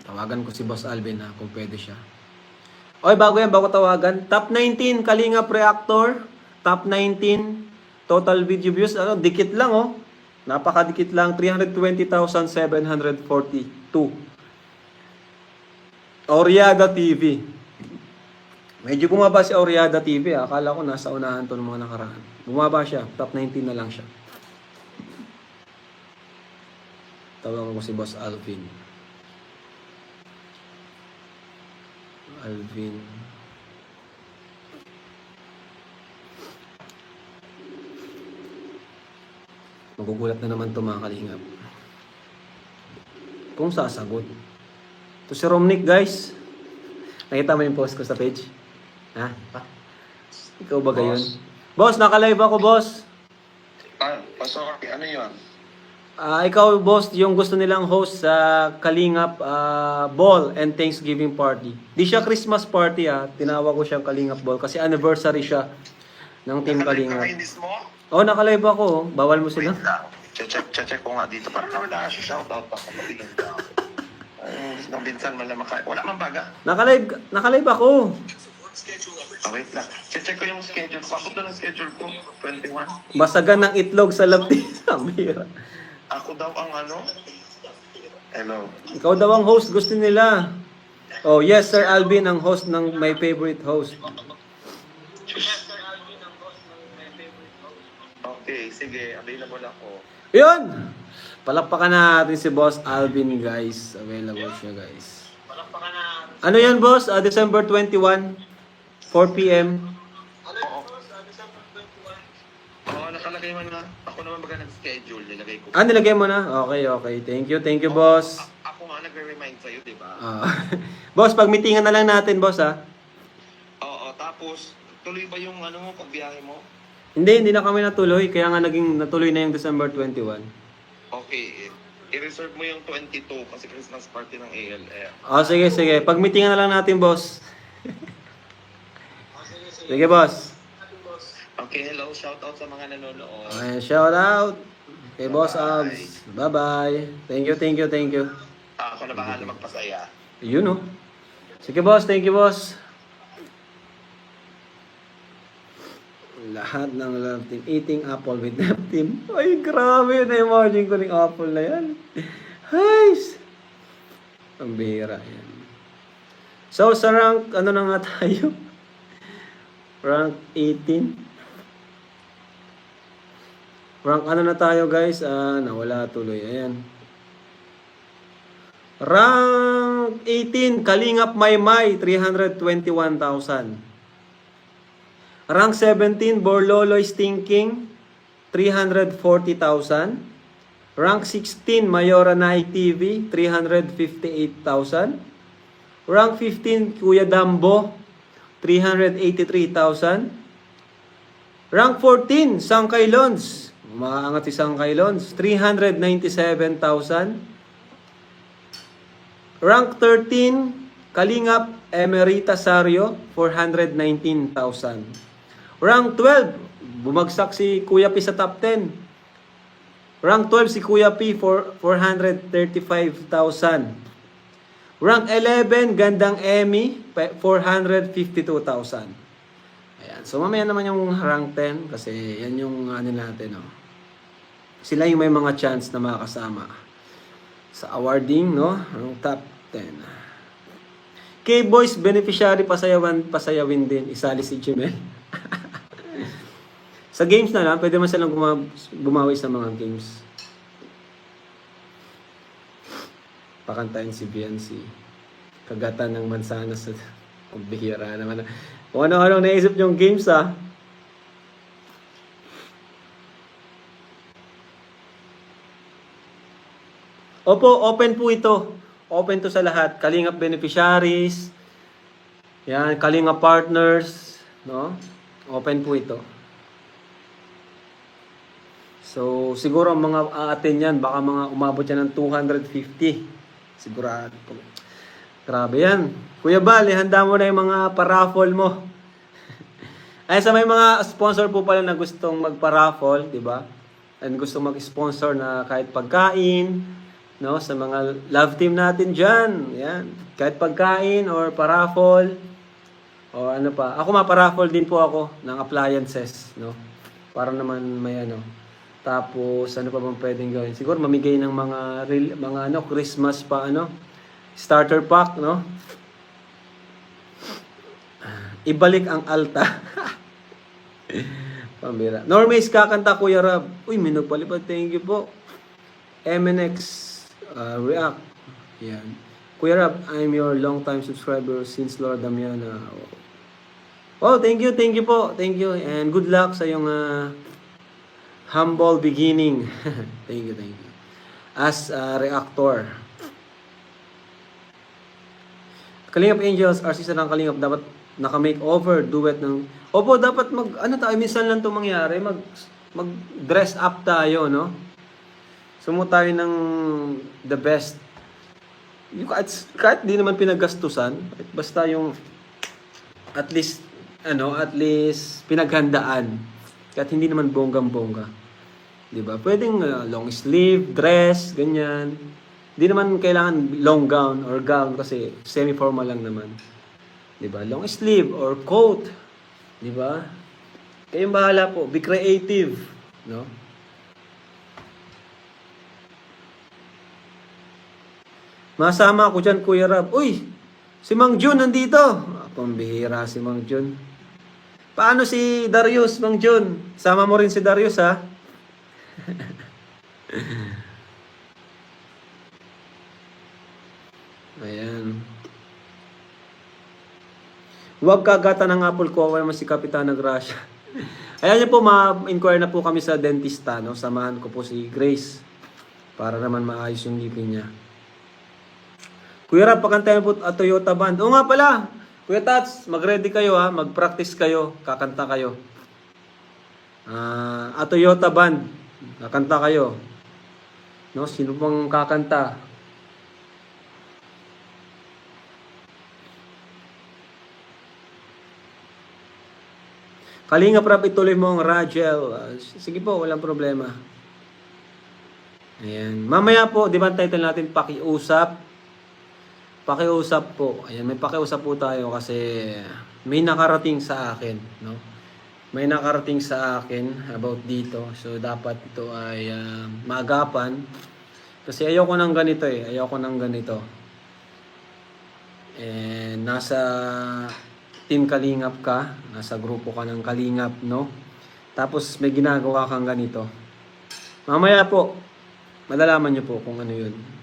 Tawagan ko si Boss Alvin na kung pwede siya. Oy, bago yan, bago tawagan. Top 19, Kalingap Reactor. Top 19, total video views. Ano, dikit lang oh. Napakadikit lang, 320,742. Oriada TV. Medyo bumaba si Oriada TV. ah. Akala ko nasa unahan to ng mga nakaraan. Bumaba siya. Top 19 na lang siya. Tawagan ko si Boss Alvin. Alvin. Magugulat na naman to mga kalingap. Kung sasagot. To si Romnick guys. Nakita mo yung post ko sa page? Ha? Ikaw ba gayon? Boss, naka-live ako boss. Ah, pasok. Ano yun? Ah, ikaw boss, yung gusto nilang host sa Kalingap ah, Ball and Thanksgiving Party. Di siya Christmas party ah, tinawag ko siyang Kalingap Ball kasi anniversary siya ng Team Nakalive ka Kalingap. kayo mismo? Oh, naka-live ako. Bawal mo sila. Check, check, check ko nga dito. Parang wala siya. Shoutout pa. Kapatingin ka. Ay, nang binsan man lang. Wala man baga. Naka-live, naka-live ako. Oh, wait lang. Check, check ko yung schedule ko. Ako doon ang schedule ko. 21. Basagan ng itlog sa lapti. Sabira. Ako daw ang ano? Hello. Ikaw daw ang host, gusto nila. Oh, yes, Sir Alvin ang host ng my favorite host. Okay, sige. Available ako. Yun! Palakpakan natin si Boss Alvin, guys. Available siya, guys. Ano yan, boss? Ah, December 21, 4 p.m. Oo. Oo, nakalagay mo na. Ako naman baga nag-schedule. Nilagay ko. Ah, nilagay mo na? Okay, okay. Thank you, thank you, boss. A- ako nga nagre-remind sa'yo, di ba? Ah. boss, pag-meetingan na lang natin, boss, ha? Oo, tapos, tuloy ba yung ano mo, pagbiyahe mo? Hindi, hindi na kami natuloy. Kaya nga naging natuloy na yung December 21. Okay, i- i-reserve mo yung 22 kasi Christmas party ng ALF. Ah, sige, sige. Pag-meetingan na lang natin, boss. sige, boss. Okay, hello, shout out sa mga nanonood. Okay, shout out kay Boss Abs. Bye-bye. Thank you, thank you, thank you. Ako na bahala magpasaya. Yun, oh. Sige, boss. Thank you, boss. Lahat ng love team. Eating apple with love team. Ay, grabe. Na-imagine ko ng apple na yan. Hays! Ang bihira yan. So, sa rank, ano na nga tayo? rank 18. Rank ano na tayo, guys? Ah, nawala tuloy. Ayan. Rank 18, Kalingap Maymay, 321,000. Rank 17, Borloloy Stinking, 340,000. Rank 16, Mayora Night TV, 358,000. Rank 15, Kuya Dambo, 383,000. Rank 14, Sangkay Lons. Umaangat si Sangkay Lons, 397,000. Rank 13, Kalingap Emerita Sario, 419,000. Rank 12, bumagsak si Kuya P sa top 10. Rank 12 si Kuya P for 435,000. Rank 11, Gandang Emmy, pe- 452,000. Ayan. So mamaya naman yung rank 10 kasi yan yung ano natin, no. Sila yung may mga chance na makasama sa awarding, no? Ang top 10. K-Boys beneficiary pasayawan pasayawin din. Isali si Jimel. sa games na lang, pwede man silang guma- gumawi sa mga games. Pakantayin si Biancy. Kagatan ng mansana sa pagbihira naman. Kung ano-ano naisip yung games ah. Opo, open po ito. Open to sa lahat. Kalingap beneficiaries. Yan, Kalingap partners, no? Open po ito. So, siguro ang mga aatin yan, baka mga umabot yan ng 250. Sigurado po. Grabe yan. Kuya Bal, handa mo na yung mga paraffle mo. Ay, sa may mga sponsor po pala na gustong magpa-raffle, di ba? And gustong mag-sponsor na kahit pagkain, no, sa mga love team natin diyan. Yan. Kahit pagkain or paraffol o ano pa. Ako maparaffol din po ako ng appliances, no. Para naman may ano. Tapos ano pa bang pwedeng gawin? Siguro mamigay ng mga mga ano Christmas pa ano starter pack, no? Ibalik ang alta. Pambira. Normays kakanta Kuya Rab. Uy, may nagpalipad. Thank you po. MNX uh, React. Yan. Kuya Rab, I'm your long time subscriber since Lord Damiana. Oh, thank you, thank you po. Thank you. And good luck sa yung uh, humble beginning. thank you, thank you. As a reactor. Kalingap Angels, artista ng Kalingap, dapat naka-makeover, duet ng... Opo, dapat mag... Ano tayo, minsan lang ito mangyari, mag, mag-dress up tayo, no? Sumo tayo ng the best. Yung kahit, kahit di naman pinaggastusan, kahit basta yung at least, ano, at least pinaghandaan. Kahit hindi naman bonggang-bongga. Di ba? Pwedeng uh, long sleeve, dress, ganyan. Hindi naman kailangan long gown or gown kasi semi-formal lang naman. 'Di ba? Long sleeve or coat. 'Di ba? Kayong bahala po, be creative, no? Masama ako dyan, Kuya Rab. Uy, si Mang Jun nandito. Pambihira si Mang Jun. Paano si Darius, Mang Jun? Sama mo rin si Darius, ha? Ayan. Huwag kagata ng apple ko, wala naman si Kapitana Gracia. Ayan niyo po, ma-inquire na po kami sa dentista, no? Samahan ko po si Grace para naman maayos yung ngipin niya. Kuya Rab, pakantayan po at Toyota Band. Oo nga pala, Kuya Tats, mag-ready kayo ha, mag-practice kayo, kakanta kayo. Ah, at Toyota Band, kakanta kayo. No, sino pang kakanta? Kalinga Prab, ituloy mo ang Rachel. Ah, sige po, walang problema. Ayan. Mamaya po, di ba title natin, Pakiusap. Pakiusap po. Ayan, may pakiusap po tayo kasi may nakarating sa akin, no? May nakarating sa akin about dito. So, dapat ito ay ah, maagapan. Kasi ayoko ng ganito eh. Ayoko ng ganito. And nasa team Kalingap ka, nasa grupo ka ng Kalingap, no? Tapos may ginagawa kang ganito. Mamaya po, malalaman nyo po kung ano yun.